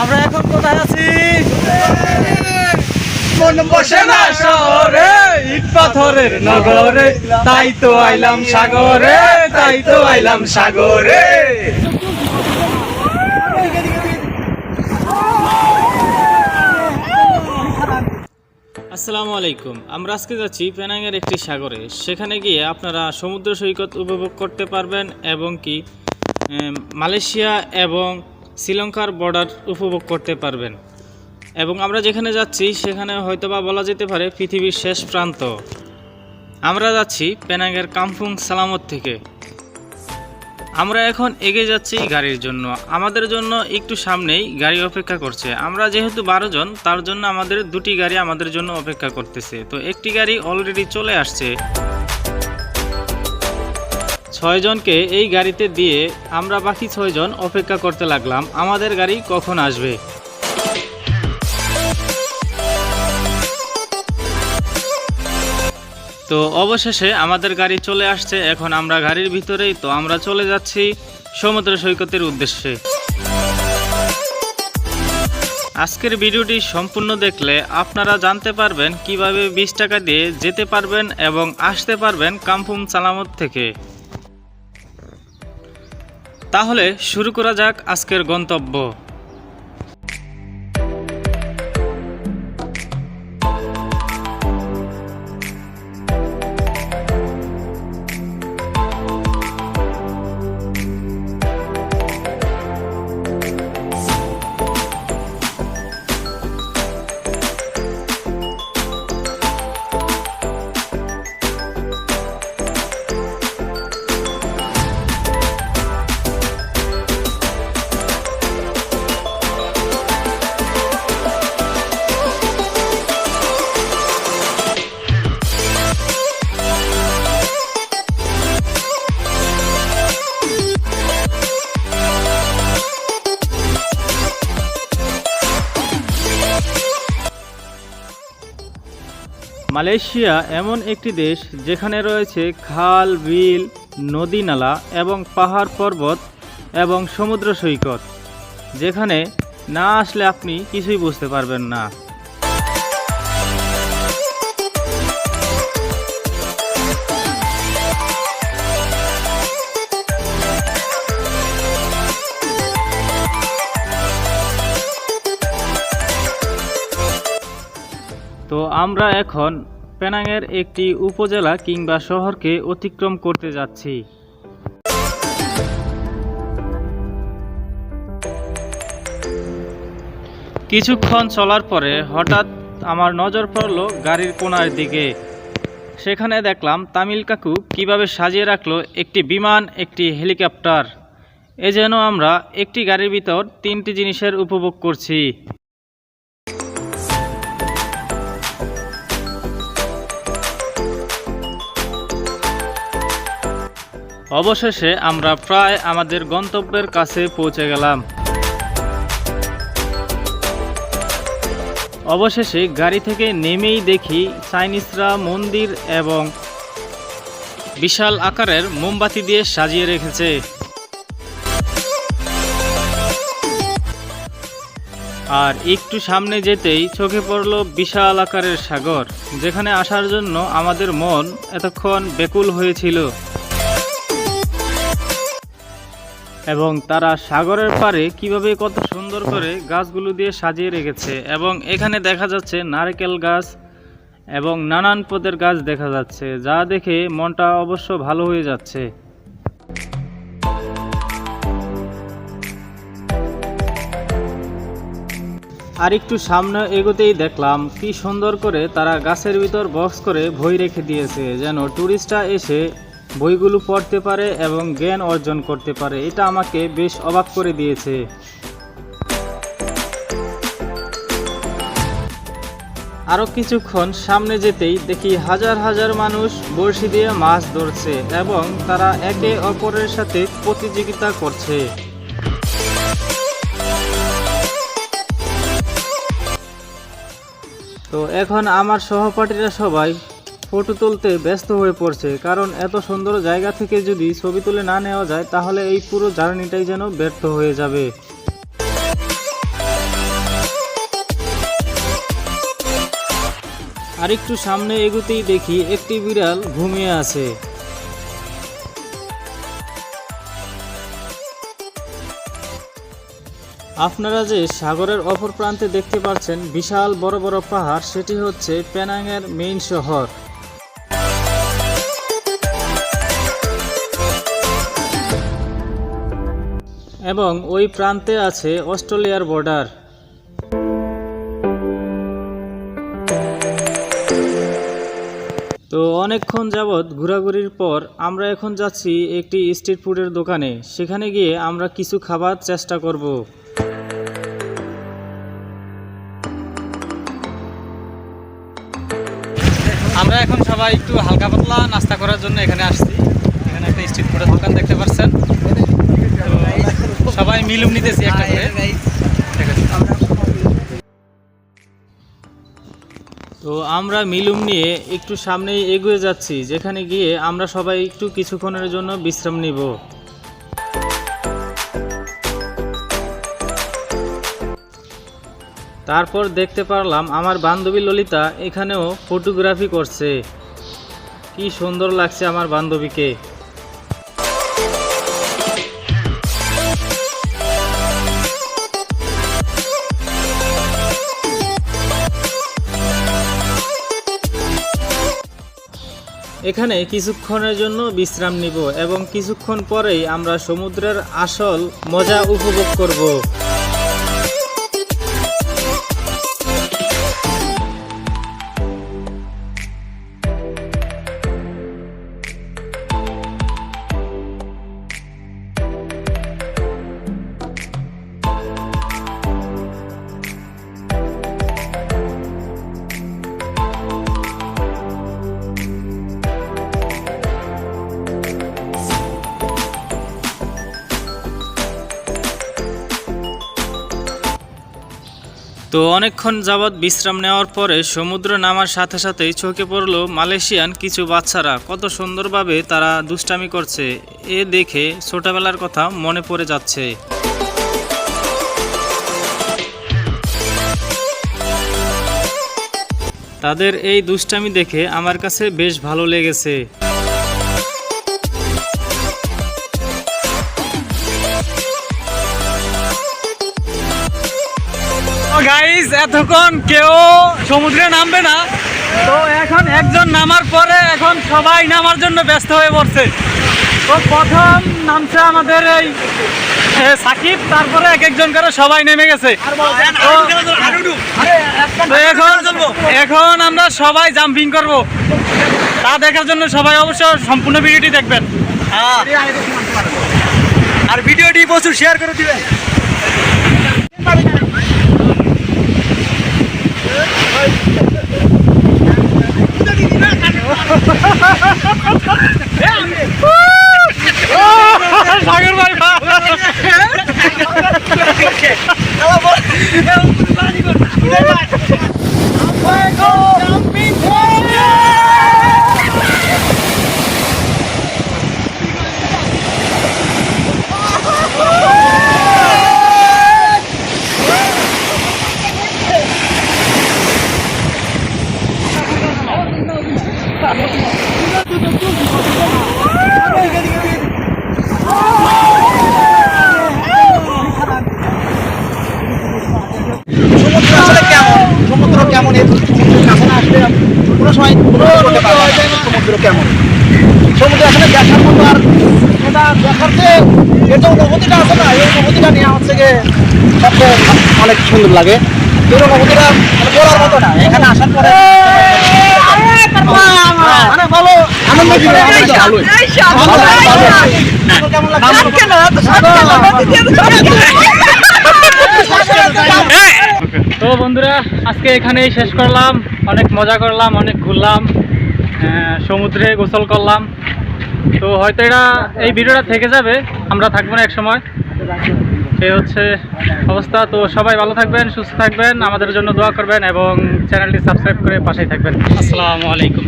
আমরা এখন কোথায় আছি? মন বসে না শহরে ইট পাথরের নগরে। তাই তো আইলাম সাগরে তাই তো আইলাম সাগরে। আসসালামু আলাইকুম। আমরা আজকে যাচ্ছি পেনাংয়ের একটি সাগরে। সেখানে গিয়ে আপনারা সমুদ্র সৈকত উপভোগ করতে পারবেন এবং কি মালয়েশিয়া এবং শ্রীলঙ্কার বর্ডার উপভোগ করতে পারবেন। এবং আমরা যেখানে যাচ্ছি, সেখানে হয়তোবা বলা যেতে পারে পৃথিবীর শেষ প্রান্ত। আমরা যাচ্ছি পেনাংয়ের কামফুং সালামত থেকে। আমরা এখন এগিয়ে যাচ্ছি গাড়ির জন্য। আমাদের জন্য একটু সামনেই গাড়ি অপেক্ষা করছে। আমরা যেহেতু বারো জন, তার জন্য আমাদের দুটি গাড়ি আমাদের জন্য অপেক্ষা করতেছে। তো একটি গাড়ি অলরেডি চলে আসছে। ছয়জনকে এই গাড়িতে দিয়ে আমরা বাকি ছয়জন অপেক্ষা করতে লাগলাম। আমাদের গাড়ি কখন আসবে? তো অবশেষে আমাদের গাড়ি চলে আসছে। এখন আমরা গাড়ির ভিতরেই। তো আমরা চলে যাচ্ছি সমুদ্র সৈকতের উদ্দেশ্যে। আজকের ভিডিওটি সম্পূর্ণ দেখলে আপনারা জানতে পারবেন কীভাবে বিশ টাকা দিয়ে যেতে পারবেন এবং আসতে পারবেন কামফুম সালামত থেকে। তাহলে শুরু করা যাক আজকের গন্তব্য। মালয়েশিয়া এমন একটি দেশ যেখানে রয়েছে খাল, বিল, নদী নালা এবং পাহাড় পর্বত এবং সমুদ্র সৈকত, যেখানে না আসলে আপনি কিছুই বুঝতে পারবেন না। তো আমরা এখন পেনাংয়ের একটি উপজেলা কিংবা শহরকে অতিক্রম করতে যাচ্ছি। কিছুক্ষণ চলার পরে হঠাৎ আমার নজর পড়ল গাড়ির কোনার দিকে। সেখানে দেখলাম তামিল কাকু কীভাবে সাজিয়ে রাখল একটি বিমান, একটি হেলিকপ্টার। এ যেন আমরা একটি গাড়ির ভিতর তিনটি জিনিসের উপভোগ করছি। অবশেষে আমরা প্রায় আমাদের গন্তব্যের কাছে পৌঁছে গেলাম। অবশেষে গাড়ি থেকে নেমেই দেখি চাইনিজরা মন্দির এবং বিশাল আকারের মোমবাতি দিয়ে সাজিয়ে রেখেছে। আর একটু সামনে যেতেই চোখে পড়ল বিশাল আকারের সাগর, যেখানে আসার জন্য আমাদের মন এতক্ষণ বেকুল হয়েছিল। এবং তারা সাগরের পাড়ে কীভাবে কত সুন্দর করে গাছগুলো দিয়ে সাজিয়ে রেখেছে এবং এখানে দেখা যাচ্ছে নারকেল গাছ এবং নানান পদের গাছ দেখা যাচ্ছে, যা দেখে মনটা অবশ্য ভালো হয়ে যাচ্ছে। আর একটু সামনে এগোতেই দেখলাম কি সুন্দর করে তারা গাছের ভিতর বক্স করে বই রেখে দিয়েছে, যেন ট্যুরিস্টরা এসে বইগুলো পড়তে পারে এবং জ্ঞান অর্জন করতে পারে। এটা আমাকে বেশ অবাক করে দিয়েছে। আরও কিছুক্ষণ সামনে যেতেই দেখি হাজার হাজার মানুষ বড়শি দিয়ে মাছ ধরছে এবং তারা একে অপরের সাথে প্রতিযোগিতা করছে। তো এখন আমার সহপাঠীরা সবাই ফটো তুলতে ব্যস্ত হয়ে পড়ছে। কারণ এত সুন্দর জায়গা থেকে যদি ছবি তুলে না নেওয়া যায়, তাহলে এই পুরো জার্নিটাই যেন ব্যর্থ হয়ে যাবে। আরেকটু সামনে এগুতেই দেখি, একটি বিড়াল ঘুমিয়ে আছে। আপনারা যে সাগরের অপর প্রান্তে দেখতে পাচ্ছেন বিশাল বড় বড় পাহাড়, সেটি হচ্ছে প্যানাংয়ের মেইন শহর। এবং ওই প্রান্তে আছে অস্ট্রেলিয়ার বর্ডার। তো অনেকক্ষণ যাবৎ ঘোরাঘুরির পর আমরা এখন যাচ্ছি একটি স্ট্রিট ফুডের দোকানে। সেখানে গিয়ে আমরা কিছু খাবার চেষ্টা করব। আমরা এখন সবাই একটু হালকা পাতলা নাস্তা করার জন্য এখানে আসছি। এখানে একটা স্ট্রিট ফুডের দোকান দেখতে পাচ্ছেন। মিলুম নিতেছি একটা করে। তো আমরা মিলুম নিয়ে একটু সামনেই এগিয়ে যাচ্ছি যেখানে গিয়ে আমরা সবাই একটু কিছুক্ষণের জন্য বিশ্রাম নিব। তারপর দেখতে পারলাম আমার বান্ধবী ললিতা এখানেও ফটোগ্রাফি করছে। কি সুন্দর লাগছে আমার বান্ধবীকে। এখানে কিছুক্ষণের জন্য বিশ্রাম নিব এবং কিছুক্ষণ পরেই আমরা সমুদ্রের আসল মজা উপভোগ করব। তো অনেকক্ষণ যাবৎ বিশ্রাম নেওয়ার পরে সমুদ্র নামার সাথে সাথেই চোখে পড়ল মালয়েশিয়ান কিছু বাচ্চারা। কত সুন্দরভাবে তারা দুষ্টামি করছে। এ দেখে ছোটবেলার কথা মনে পড়ে যাচ্ছে। তাদের এই দুষ্টামি দেখে আমার কাছে বেশ ভালো লেগেছে। গাইস এতক্ষণ কেউ সমুদ্রে নামবে না। তো এখন একজন নামার পরে এখন সবাই নামার জন্য ব্যস্ত হয়ে পড়ছে। তো প্রথম নামছে আমাদের এই সাকিব, তারপরে এক একজন করে সবাই নেমে গেছে। এখন এখন আমরা সবাই জাম্পিং করব। তা দেখার জন্য সবাই অবশ্য সম্পূর্ণ ভিডিওটি দেখবেন। আর ভিডিওটি প্রচুর শেয়ার করে দিবেন। সাগর ভাই সমুদ্র আসলে কেমন সমুদ্র কেমন এর কাছে না আসলে কোনো সময় অনুভব করতে পারবে না সমুদ্র কেমন সমুদ্র আসলে দেখার মতো আর এটা দেখার যে যে অনুভূতিটা আছে না এই অনুভূতিটা নেওয়া হচ্ছে গিয়ে সবচেয়ে অনেক সুন্দর লাগে এই অনুভূতিটা বলার মতো না এখানে আসার পরে মানে ভালো আনন্দ। কেমন লাগছে তো বন্ধুরা, আজকে এখানেই শেষ করলাম। অনেক মজা করলাম, অনেক ঘুরলাম সমুদ্রে গোসল করলাম। তো হয়তো এটা এই ভিডিওটা থেকে যাবে, আমরা থাকব না এক সময় এই হচ্ছে অবস্থা। তো সবাই ভালো থাকবেন, সুস্থ থাকবেন, আমাদের জন্য দোয়া করবেন এবং চ্যানেলটি সাবস্ক্রাইব করে পাশেই থাকবেন। আসসালামু আলাইকুম।